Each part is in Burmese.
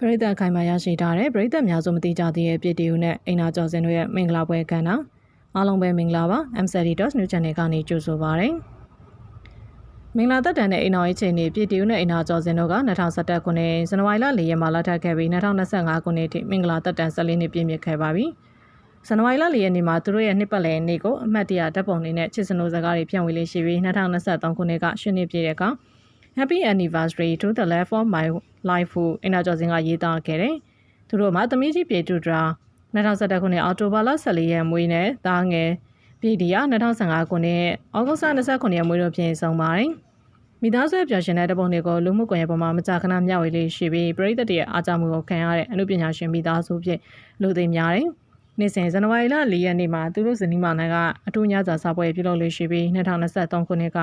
ပရိသတ်ခိုင်မာရရှိထားတဲ့ပရိသတ်များစုမတိကြသေးတဲ့ပြည်တီယူနဲ့အိမ်နာကျော်စင်တို့ရဲ့မင်္ဂလာပွဲကဏ္ဍအားလုံးပဲမင်္ဂလာပါ MCD.News Channel ကနေကြိုဆိုပါရစေမင်္ဂလာသက်တမ်းတဲ့အိမ်တော်ရေးချိန်နေ့ပြည်တီယူနဲ့အိမ်နာကျော်စင်တို့က2017ခုနှစ်ဇန်နဝါရီလ4ရက်မှာလက်ထပ်ခဲ့ပြီး2025ခုနှစ်ထိမင်္ဂလာသက်တမ်း14နှစ်ပြည့်မြင့်ခဲ့ပါပြီဇန်နဝါရီလ4ရက်နေ့မှာသူတို့ရဲ့နှစ်ပတ်လည်နေ့ကိုအမှတ်တရဓာတ်ပုံလေးနဲ့ချစ်စနိုးစကားတွေဖြန့်ဝေလေးရှိပြီး2023ခုနှစ်ကရှင်းနှစ်ပြည့်တဲ့အခါ Happy anniversary to the left of my life ဟုအင်နာကျော်စင်ကရေးသားခဲ့တယ်။သူတို့မှာသမီးကြီးပြေတူဒရာ2017ခုနှစ်အောက်တိုဘာလ14ရက်မွေးနဲ့သားငယ်ပြည်ဒီယာ2015ခုနှစ်ဩဂုတ်လ29ရက်မွေးတို့ပြင်ဆုံးပါတယ်။မိသားစုပျော်ရွှင်တဲ့တပုံတွေကိုလူမှုကွန်ရက်ပေါ်မှာမကြာခဏမျှဝေလေးရှိပြီးပရိသတ်တွေရဲ့အားကြမှုကိုခံရတဲ့အမှုပညာရှင်မိသားစုဖြစ်လူသိများတယ်။ နေ့စဉ်ဇန်နဝါရီလ4ရက်နေ့မှာသူတို့ဇနီးမောင်နှံကအထူးညစာစာပွဲပြုလုပ်လေးရှိပြီး2023ခုနှစ်က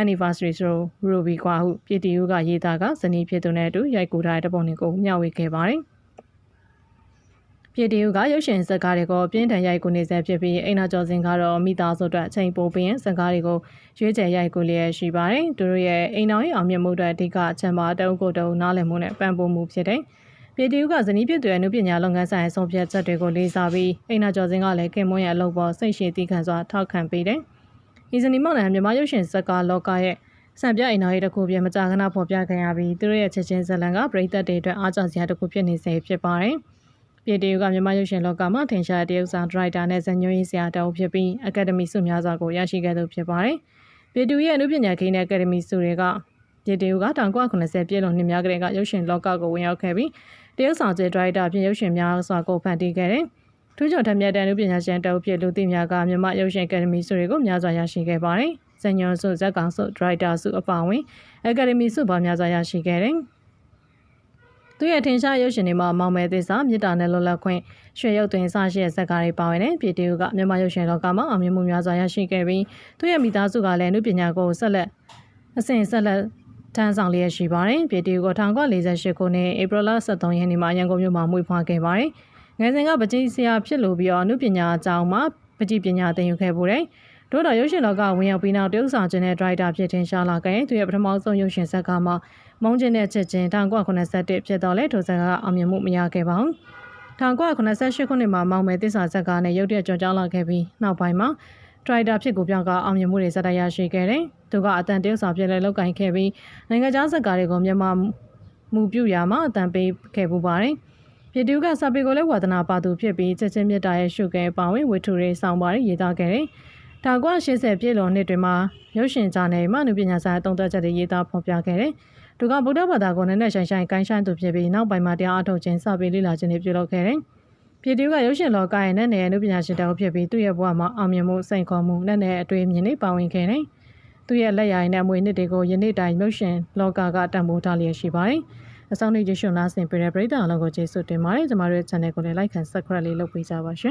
anniversary ဆို Ruby ကွာဟုပြည်တီယူကရေးသားကဇနီးဖြစ်သူနဲ့အတူရိုက်ကူထားတဲ့တပုံတွေကိုမျှဝေခဲ့ပါတယ်။ပြည်တီယူကရုပ်ရှင်ဇာတ်ကားတွေကိုပြင်းထန်ရိုက်ကူနေဆဲဖြစ်ပြီးအိမ်နာကျော်စင်ကတော့မိသားစုအတွက်အချိန်ပိုပေးရင်ဇာတ်ကားတွေကိုရွေးချယ်ရိုက်ကူလျက်ရှိပါတယ်။သူတို့ရဲ့အိမ်တော်ရဲ့အောင်မြင်မှုတွေအဓိကအချက်မှာတအုပ်ကိုတအုပ်နားလည်မှုနဲ့ပံ့ပိုးမှုဖြစ်တယ်။ ပြည်တီယူကဇနီးဖြစ်သူရဲ့အမှုပညာလုပ်ငန်းဆိုင်ရာဆုံးဖြတ်ချက်တွေကိုလေးစားပြီးအိမ်နာကျော်စင်ကလည်းခင်မွန်းရဲ့အလုပ်ပေါ်စိတ်ရှည်တည်ခံစွာထောက်ခံပေးတယ်။ဤဇနီးမောင်နှံမြန်မာရုပ်ရှင်ဇာတ်ကားလောကရဲ့စံပြအိမ်တော်ရဲ့တစ်ခုပြမကြာခဏဖော်ပြခံရပြီးသူတို့ရဲ့ချက်ချင်းဇလံကပရိသတ်တွေအတွက်အားကျစရာတစ်ခုဖြစ်နေစေဖြစ်ပါတယ်။ပြည်တီယူကမြန်မာရုပ်ရှင်လောကမှာထင်ရှားတဲ့တရုတ်ဆောင်ဒရိုက်တာနဲ့ဇာညွှန်းရေးဆရာတောက်ဖြစ်ပြီးအကယ်ဒမီဆုများစွာကိုရရှိခဲ့သူဖြစ်ပါတယ်။ပြည်တီယူရဲ့အမှုပညာခင်းတဲ့အကယ်ဒမီဆုတွေကပြည်တီယူက1980ပြည့်လွန်နှစ်များကလေးကရုပ်ရှင်လောကကိုဝင်ရောက်ခဲ့ပြီး တရုတ်ဆောင်ကျဒရိုက်တာပြင်ရုပ်ရှင်များစွာကိုဖန်တီးခဲ့တယ်။ထူးချွန်ထက်မြက်တဲ့အမှုပညာရှင်တောက်ဖြစ်လူသိများကမြန်မာရုပ်ရှင်အကယ်ဒမီဆုတွေကိုများစွာရရှိခဲ့ပါတယ်။ဇညွန်ဆုဇက်ကောင်ဆုဒရိုက်တာဆုအပါအဝင်အကယ်ဒမီဆုပေါင်းများစွာရရှိခဲ့တယ်။သူရဲ့ထင်ရှားရုပ်ရှင်တွေမှာမောင်မဲသစ္စာမြစ်တာနဲ့လောလခွင့်ရွှေရုပ်သွင်းစရှိတဲ့ဇက်ကားတွေပါဝင်တဲ့ပြည်တီယူကမြန်မာရုပ်ရှင်လောကမှာအောင်မြင်မှုများစွာရရှိခဲ့ပြီးသူရဲ့မိသားစုကလည်းအမှုပညာကိုဆက်လက်အစဉ်ဆက်လက် ထမ်းဆောင်လျက်ရှိပါတယ်ပြည်တီယူက1948ခုနှစ်ဧပြီလ23ရက်နေ့မှာရန်ကုန်မြို့မှာမွေးဖွားခဲ့ပါတယ်ငယ်စဉ်ကပကြီးဆရာဖြစ်လို့ပြီးတော့အမှုပညာအကြောင်းမှာပကြီးပညာသင်ယူခဲ့ပူတယ်တို့တော်ရုပ်ရှင်လောကဝင်ရောက်ပြီးနောက်တရုတ်ဆောင်ခြင်းတဲ့ဒရိုက်တာဖြစ်ထင်ရှားလာခဲ့သူရဲ့ပထမဆုံးရုပ်ရှင်ဇာတ်ကားမှာမုံကျင်းတဲ့ချက်ချင်း1981ဖြစ်တော့လဲထိုဇာတ်ကားအောင်မြင်မှုမရခဲ့ပါဘူး1988ခုနှစ်မှာမောင်မယ်သစ္စာဇာတ်ကားနဲ့ရုပ်တရက်ကြော်ကြားလာခဲ့ပြီးနောက်ပိုင်းမှာ ဒရိုက်တာဖြစ်ကိုပြောင်းကအောင်မြင်မှုတွေဇက်တရရှိခဲ့တယ်သူကအတန်တရုတ်ဆောင်ပြလဲလောက်ကင်ခဲ့ပြီးနိုင်ငံခြားဇာတ်ကားတွေကိုမြန်မာမူပြုရာမှာအတန်ပေးခဲ့ပူပါတယ်ပြည်သူကစာပေကိုလည်းဝါသနာပါသူဖြစ်ပြီးချက်ချင်းမြတ်တာရဲ့ရှုကဲပါဝင်ဝတ္ထုတွေဆောင်ပါရေးသားခဲ့တယ်1980ပြည့်လွန်နှစ်တွင်မှာရုပ်ရှင်ဂျာနယ်မှာနုပညာဆိုင်အသုံးသက်ချက်တွေရေးသားဖော်ပြခဲ့တယ်။သူကဗုဒ္ဓဘာသာကိုနည်းနည်းဆိုင်ဆိုင်ကိုင်းဆိုင်သူဖြစ်ပြီးနောက်ပိုင်းမှာတရားအထုတ်ခြင်းစပေးလေ့လာခြင်းတွေပြုလုပ်ခဲ့တယ်။ ပြည်သူကရုပ်ရှင်လောကရဲ့နဲ့နယ်နုပညာရှင်တောင်ဖြစ်ပြီးသူ့ရဲ့ဘဝမှာအောင်မြင်မှုစိန်ခေါ်မှုနဲ့နယ်အတွေ့အမြင်တွေပါဝင်ခဲ့တယ်။သူ့ရဲ့လက်ရည်နဲ့အမွေနှစ်တွေကိုယနေ့တိုင်ရုပ်ရှင်လောကကတံမိုးထားလျက်ရှိပါတယ်။အဆောင်နေကျေးဇူးနာဆင်ပေးတဲ့ပရိသတ်အလုံးကိုကျေးဇူးတင်ပါတယ်။ကျမတို့ရဲ့ channel ကိုလည်း like and subscribe လေးလုပ်ပေးကြပါရှင်